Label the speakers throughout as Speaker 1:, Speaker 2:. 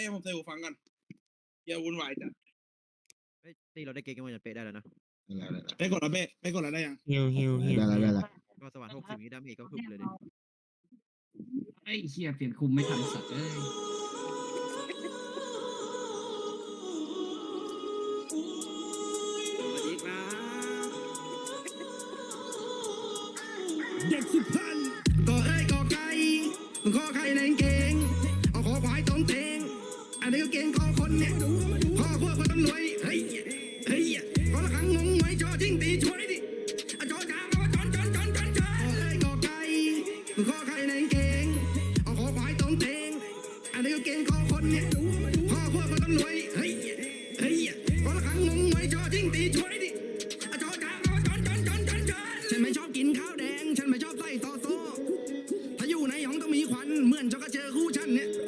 Speaker 1: ป๊ะผมใส่หูฟังกันอย่าวุ่นวายจ้ะ
Speaker 2: เฮ้ยนี่เราได้เกมกันมาจากเป๊ะได้แล้วนะ
Speaker 1: เป๊ะก่อนละเป๊ะเป๊ะก่อนละได้ยัง
Speaker 3: ฮิวฮิวฮิว
Speaker 4: แล้วได้และ
Speaker 2: ก็สวัสดีหกสิบนี้ดาเมจก็พึบเลยดิ
Speaker 5: ไอ้เฮียเปลี่ยนคุมไม่ทันสัตว์เล
Speaker 1: ย knit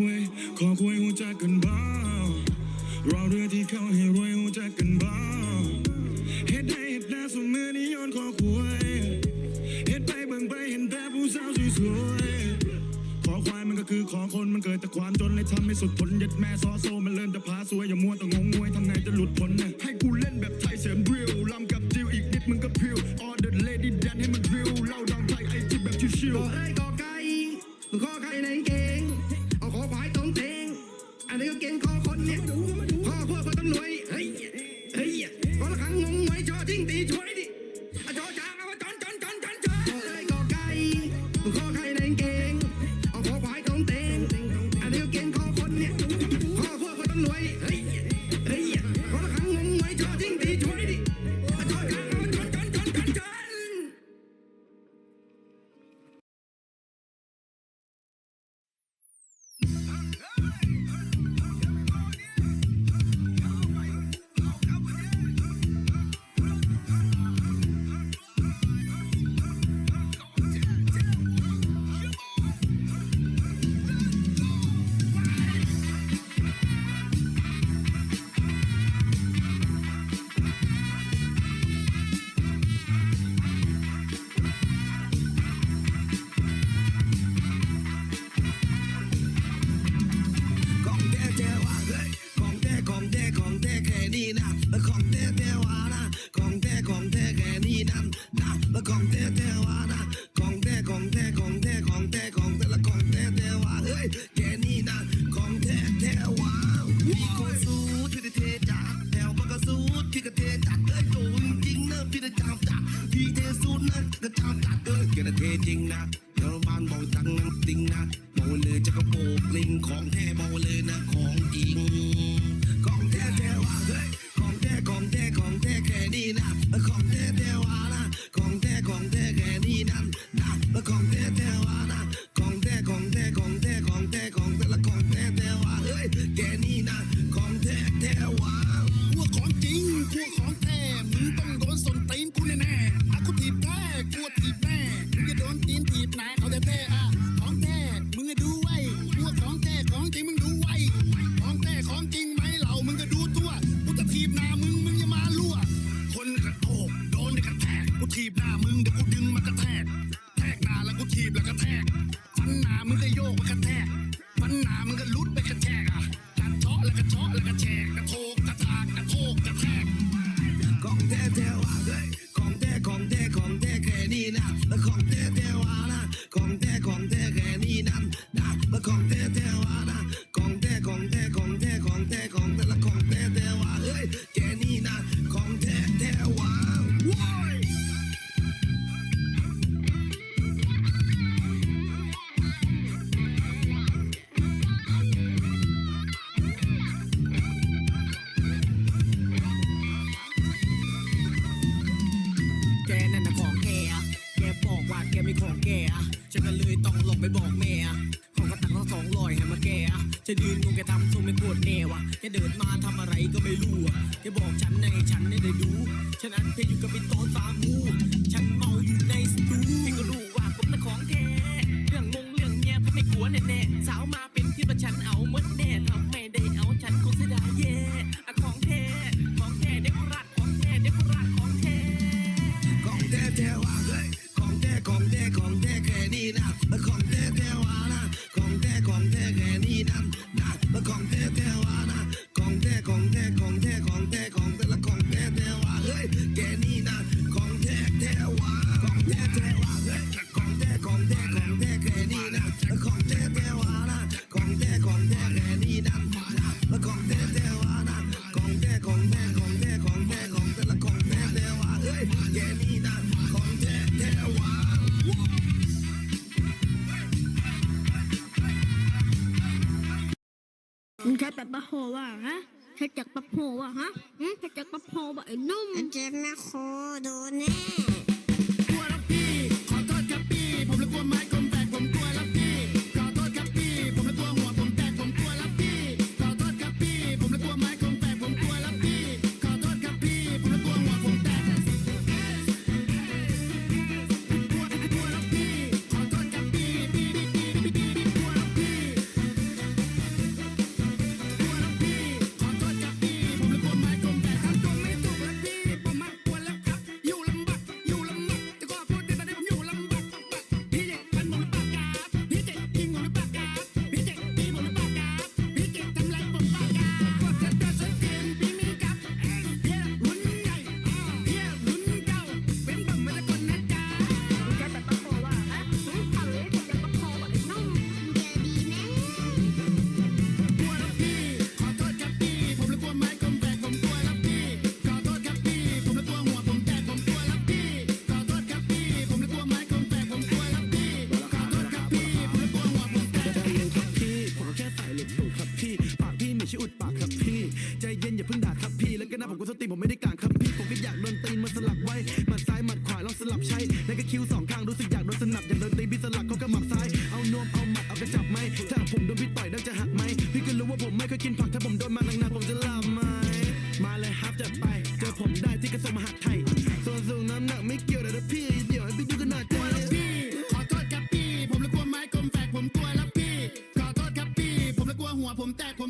Speaker 1: คุย ขอคุยหัวใจกันบ้างเราเรือที่เข้าให้
Speaker 6: รวยหั
Speaker 1: วใจ
Speaker 7: กันบ้างเหตุใดเหตุได้สมือนิยนขอคุยเหตุไปเบิ่งไปเห็นแต่ผู้สาวสวยๆขอควายมันก็คือของคนมันเกิดแต่ความจนเลยทำให้สุดผลยัดแม่ซอโซมันเริ่มจะพาสวยอย่ามัวแต่งงงวยทำไงจะหลุดพ้นน่ให้กูเล่นแบบไทยเสียมดริลลำกับจิวอีกนิดมึงก็พิวออเดอร์เลดี้แดนให้มันดริวเล่าดองไทยไอจิบแบบชิว
Speaker 1: ๆขอใอ้ขอไก่ขอไก่ในเก ริงนะเธอ
Speaker 8: บ้านบอกดังน้ำติงนะบอกเลยจะกระโปรลิงของแท้ ของแท้แท้ว่าเฮ้ยของแท้ของแท้ของแท้แค่นี้นะและของแท้
Speaker 4: บอกแม่ของกระตักเราสอ
Speaker 8: งลอย
Speaker 3: ให้มาแกจะยืนงงแกทำทรงไม่ปวดแนวะแกเดินมาทำอะไรก็ไม่รู้แกบอกฉันในฉันได้ดู ฉันอัน
Speaker 4: เพลอยู่กับเป็นตสามหู แบ
Speaker 6: บปะโหว่าฮะ
Speaker 4: เธอ
Speaker 7: จากปะโหว่าฮะเธอจากปะโหว่าไอ้นุ่มเจ็แม่
Speaker 4: โคโดนแน่
Speaker 9: That one. back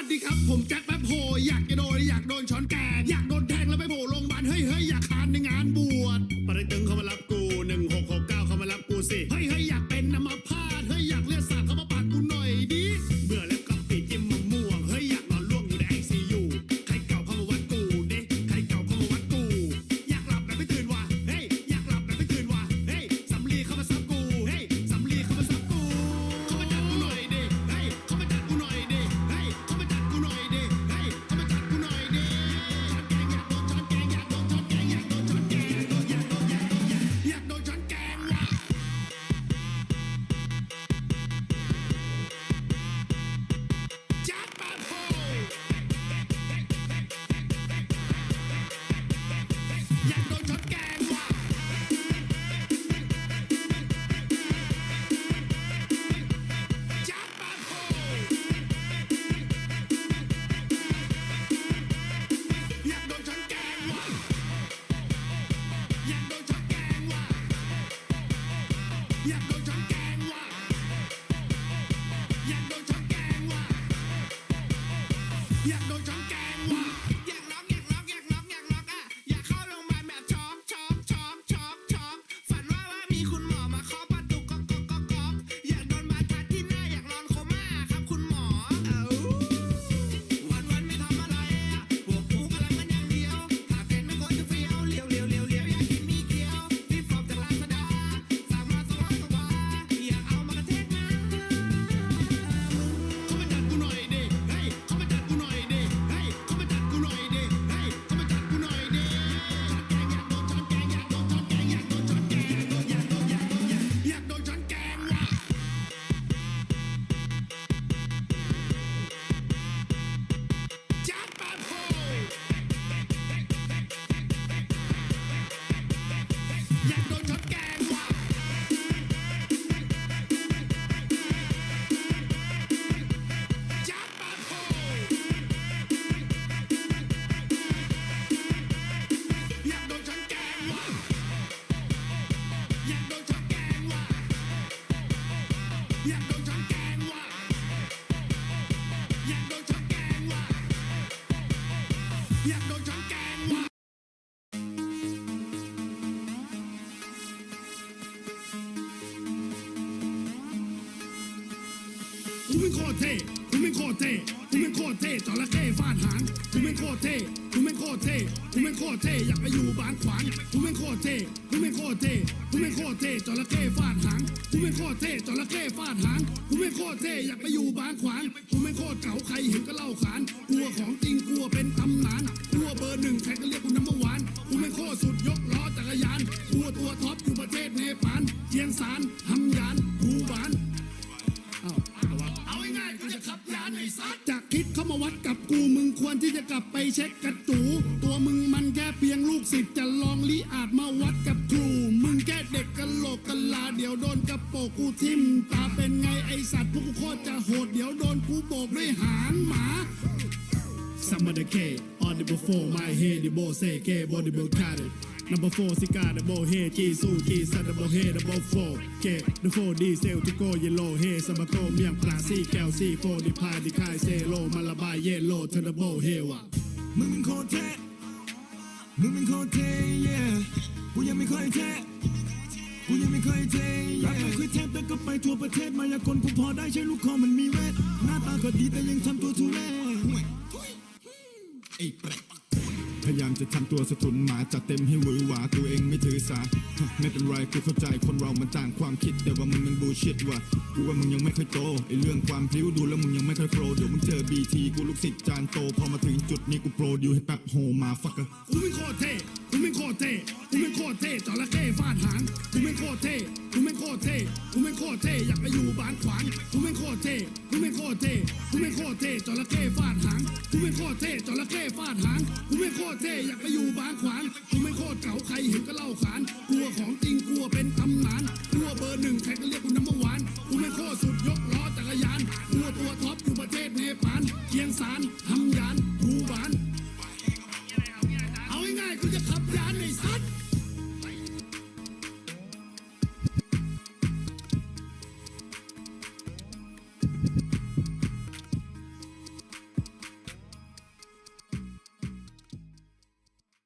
Speaker 4: วัสดีครับ ผมแจ็คแป๊บโฮอยากจะโดนอยากโดนช้อนแกงอยากโดนแทงแล้วไปโผล่โรงพยาบาลเฮ้ยเฮ้ยอยากคาน อยา กูเป็นโคตรเท่กูเป็นโคตรเท่กูเป็นโคตรเท่จระเข้ฟาดหางกูเป็นโคตรเท่กูเป็นโคตรเท่กูเป็นโคตรเท่อยากไปอยู่บ้านขวางกูเป็นโคตรเท่กูเป็นโคตรเท่กูเป็นโคตรเท่จระเข้ฟาดหางกูเป็นโคตรเท่จระเข้ฟาดหางกูเป็นโคตรเท่อยากไปอยู่บ้านขวางกูเป็นโคตรเก๋าใครเห็นก็เล่าขานกลัวของจริงกลัวเป็นตำนานกลัวเบอร์หนึ่งใครก็เรียกกูน้ำมื่อวานกูเป็นโคตรสุดยกล้อจักรยานกลัวตัวท็อปอยู่ประเทศเนปาลเจียงซาน ลับไปเช็คกระตู Number four cigar the boy head key su key set the boy head the boy four K the four diesel to go yellow head สมาโกเมียงปลาซี่แก้วซี่โฟดิพายดิคายเซโลมาละบายเยลโลเทอร์โบเฮว่ะ
Speaker 8: มึงเป็นโคตรเท่มึงเป็นโคตรเท่ yeah กูยังไม่ค่อยเท่กูยังไม่เคยเท่
Speaker 4: รักไม่ค่อยแทบแต่ก็ไปทั่วประเทศมายากลกูพอได้ใช้ลูกคอมันมีเวท หน้าตาก็ดีแต่ยังทำตัวทุเรศ
Speaker 8: ไอ้แปลก พยายามจะทำตัวสะทุนหมาจัดเต็มให้หวือหวาตัวเองไม่ถือสา ไม่เป็นไรกูเข้าใจคนเรามันต่างความคิด แต่ว่ามึงมันบูชิดว่ะกูว่ามึงยังไม่ค่อยโตไอเรื่องความพลิ้วดูแล้วมึงยังไม่ค่อยโปรเดี๋ยวมึงเจอบีทีกูลูกศิษย์จานโตพอมาถึงจุดนี้กูโปรอยู่ให้แป๊บโฮมาฟักกะ
Speaker 4: กูไม่โคตรเท่กูไม่โคตรเท่กูไม่โคตรเท่จระเข้ฟาดหางกูไม่โคตรเท่กูไม่โคตรเท่กูไม่โคตรเท่อยากไปอยู่บ้านขวานกูไม่โคตรเท่กูไม่โคตรเท่กูไม่โคตรเท่จระเข้ฟาดหางกูไม่โคตรเท่จระเข้ฟาดหางกูไม่โคตรเท่อยากไปอยู่บ้านขวานกูไม่โคตรเก่าใครเห็นก็เล่าขานกลัวของจริงกลัวเป็น